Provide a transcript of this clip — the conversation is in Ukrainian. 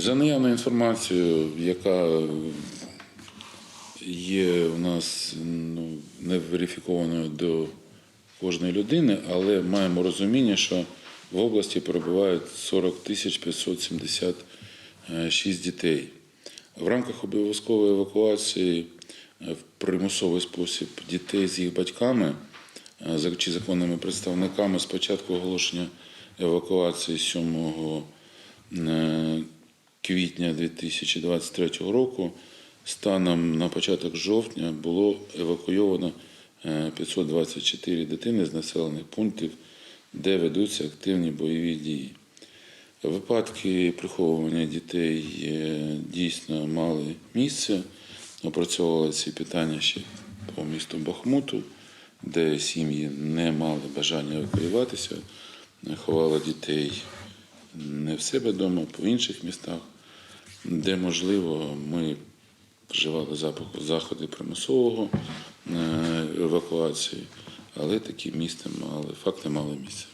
За наявною інформацією, яка є у нас ну, не верифікованою до кожної людини, але маємо розуміння, що в області перебувають 40 тисяч 576 дітей. В рамках обов'язкової евакуації е, в примусовий спосіб дітей з їх батьками е, чи законними представниками з початку оголошення евакуації 7 е, квітня 2023 року станом на початок жовтня було евакуйовано е, 524 дитини з населених пунктів, де ведуться активні бойові дії. Випадки приховування дітей е, дійсно мали місце. Опрацьовували ці питання ще по місту Бахмуту, де сім'ї не мали бажання евакуюватися, ховали дітей не в себе вдома, по інших містах, де можливо ми вживали заходи примусового е, евакуації, але такі місця мали, факти мали місце.